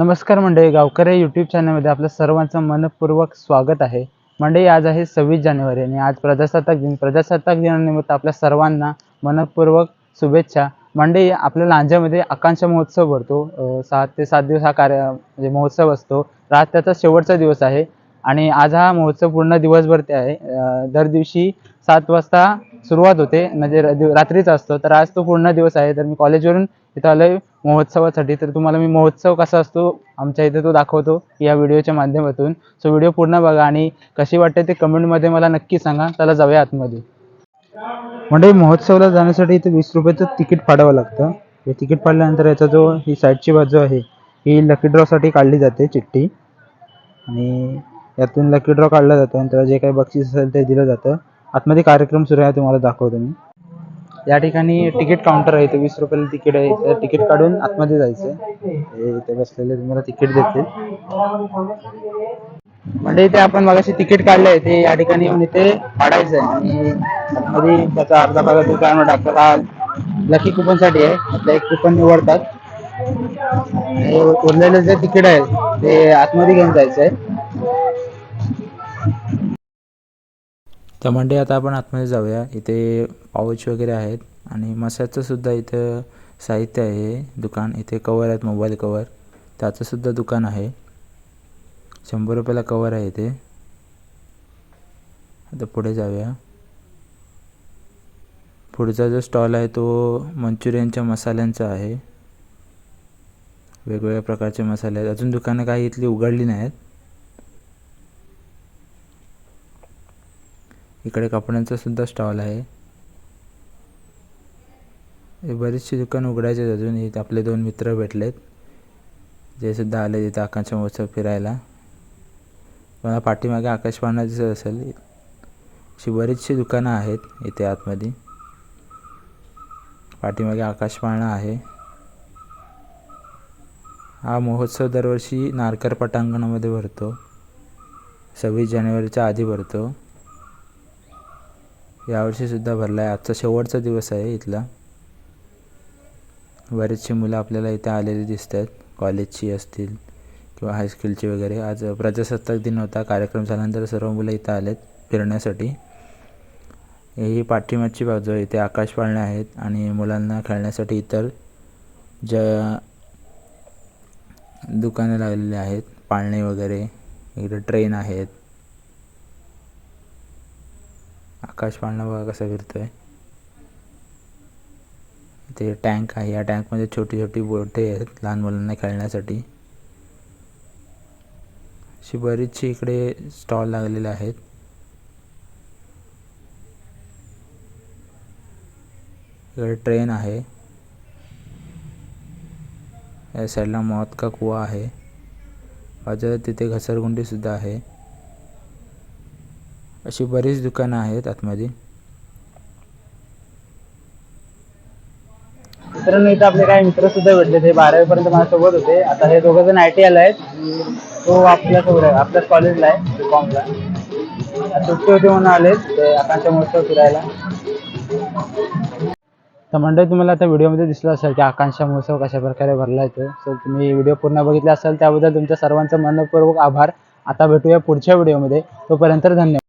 नमस्कार मंडळी गावकरी यूट्यूब चॅनलमध्ये आपलं सर्वांचं मनपूर्वक स्वागत आहे. मंडळी आज आहे सव्वीस जानेवारी आणि आज प्रजासत्ताक दिन. प्रजासत्ताक दिनानिमित्त आपल्या सर्वांना मनपूर्वक शुभेच्छा. मंडळी आपल्या लांजामध्ये आकांक्षा महोत्सव भरतो. सात ते सात दिवस हा कार्य म्हणजे महोत्सव असतो. आज त्याचा शेवटचा दिवस आहे. आणि आज हा महोत्सव पूर्ण दिवसभर ते आहे. दर दिवशी सात वाजता सुरुवात होते. म्हणजे रात्रीचा असतो. तर आज तो पूर्ण दिवस आहे. तर मी कॉलेजवरून इथं आलोय महोत्सवासाठी. तर तुम्हाला मी महोत्सव कसा असतो आमच्या इथे तो दाखवतो या व्हिडिओच्या माध्यमातून. सो व्हिडिओ पूर्ण बघा आणि कशी वाटते ते कमेंटमध्ये मला नक्की सांगा. त्याला जाऊया आतमध्ये. म्हणजे महोत्सवाला जाण्यासाठी इथे वीस रुपयाचं तिकीट फाडावं लागतं. हे तिकीट फाडल्यानंतर याचा जो ही साईडची बाजू आहे ही लकी ड्रॉसाठी काढली जाते चिठ्ठी. आणि यातून लकी ड्रॉ काढला जातो आणि त्याला जे काही बक्षीस असेल ते दिलं जातं. आतमध्ये कार्यक्रम सुरू आहे तुम्हाला दाखवतो मी. या ठिकाणी तिकीट काउंटर आहे इथे वीस रुपयाला तिकीट आहे इथं तिकीट काढून आतमध्ये जायचं हे इथे बसलेले तुम्हाला तिकीट देतील. म्हणजे इथे आपण मगाशी तिकीट काढलंय ते या ठिकाणी येऊन इथे काढायचं आहे आणि आतमध्ये त्याचा अर्धा भाग दुकानावर टाकतात हा लकी कुपनसाठी आहे आपलं एक कुपन निवडतात. उरलेलं जे तिकीट आहे ते आतमध्ये घेऊन जायचं आहे तर म्हणजे आता आपण आतमध्ये जाऊया. इथे पाऊच वगैरे आहेत आणि मसाजचंसुद्धा इथं साहित्य आहे दुकान. इथे कवर आहेत मोबाईल कवर त्याचंसुद्धा दुकान आहे. शंभर रुपयाला कवर आहे इथे. आता पुढे जाऊया. पुढचा जो स्टॉल आहे तो मंचुरियनच्या मसाल्यांचा आहे. वेगवेगळ्या प्रकारचे मसाले आहेत. अजून दुकानं काही इथली उघडली नाहीत. इकडे कपड्यांचा सुद्धा स्टॉल आहे. हे बरीचशी दुकान उघडायचे आहेत अजून. इथे आपले दोन मित्र भेटलेत. जे सुद्धा आले तिथे आकाशच्या महोत्सव फिरायला. मला पाठीमागे आकाश दिसत असेल. अशी बरीचशी दुकानं आहेत इथे आतमध्ये. पाठीमागे आकाश पाळणा आहे. हा महोत्सव दरवर्षी नारकर पटांगणामध्ये भरतो. सव्वीस जानेवारीच्या आधी भरतो. यावर्षीसुद्धा भरला आहे आजचा शेवटचा दिवस आहे इथला. बरेचशी मुलं आपल्याला इथे आलेली दिसत आहेत कॉलेजची असतील किंवा हायस्कूलची वगैरे. आज प्रजासत्ताक दिन होता. कार्यक्रम झाल्यानंतर सर्व मुलं इथं आलेत फिरण्यासाठी. ही पाठीमागची बाजू आहे. इथे आकाश पाळणे आहेत आणि मुलांना खेळण्यासाठी इतर ज्या दुकानं लागलेली आहेत पाळणे वगैरे. इकडे ट्रेन आहेत. आकाश पाळणा बघा कसा फिरतोय. ते टँक आहे. या टँकमध्ये छोटी छोटी बोटे आहेत लहान मुलांना खेळण्यासाठी. अशी बरीचशी इकडे स्टॉल लागलेले आहेत. इकडे ट्रेन आहे. या साईडला मौत का कुवा आहे. बाजूला तिथे घसरगुंडी सुद्धा आहे. अशी बरीच दुकानं आहेत आतमध्ये. मित्रांनो इथं आपले काही मित्र सुद्धा भेटले. ते बारावी पर्यंत माझ्यासोबत होते. आता हे दोघं जण आय टी आला आहेत. तो आपल्यासोबत आहे. आपल्याच कॉलेजला आहे बीकॉमला सुट्टी होती म्हणून आले ते आकांक्षा महोत्सव फिरायला. तर मंडळी तुम्हाला आता व्हिडिओमध्ये दिसलं असेल की आकांक्षा महोत्सव कशा प्रकारे भरला येतो सो तुम्ही व्हिडिओ पूर्ण बघितला असेल त्याबद्दल तुमच्या सर्वांचं मनपूर्वक आभार. आता भेटूया पुढच्या व्हिडिओमध्ये. तोपर्यंत धन्यवाद.